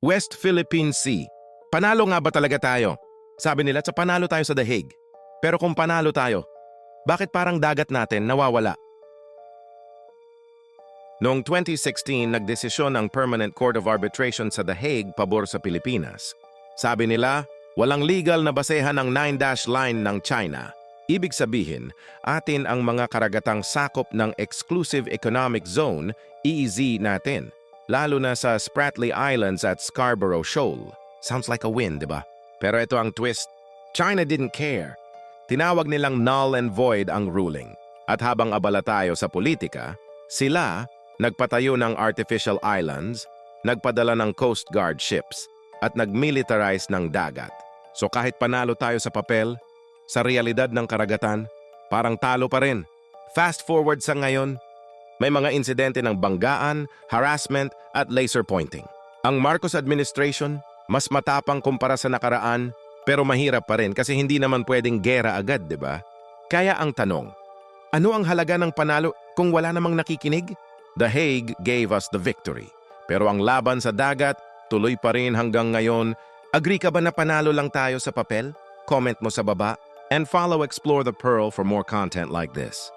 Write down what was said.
West Philippine Sea. Panalo nga ba talaga tayo? Sabi nila sa panalo tayo sa The Hague. Pero kung panalo tayo, bakit parang dagat natin nawawala? Noong 2016, nagdesisyon ang Permanent Court of Arbitration sa The Hague pabor sa Pilipinas. Sabi nila, walang legal na basehan ng 9-dash line ng China. Ibig sabihin, atin ang mga karagatang sakop ng Exclusive Economic Zone, EEZ natin, lalo na sa Spratly Islands at Scarborough Shoal. Sounds like a win, di ba? Pero ito ang twist. China didn't care. Tinawag nilang null and void ang ruling. At habang abala tayo sa politika, sila nagpatayo ng artificial islands, nagpadala ng Coast Guard ships, at nagmilitarize ng dagat. So kahit panalo tayo sa papel, sa realidad ng karagatan, parang talo pa rin. Fast forward sa ngayon, may mga insidente ng banggaan, harassment at laser pointing. Ang Marcos administration, mas matapang kumpara sa nakaraan, pero mahirap pa rin kasi hindi naman pwedeng gera agad, di ba? Kaya ang tanong, ano ang halaga ng panalo kung wala namang nakikinig? The Hague gave us the victory. Pero ang laban sa dagat, tuloy pa rin hanggang ngayon. Agree ka ba na panalo lang tayo sa papel? Comment mo sa baba. And follow Explore the Pearl for more content like this.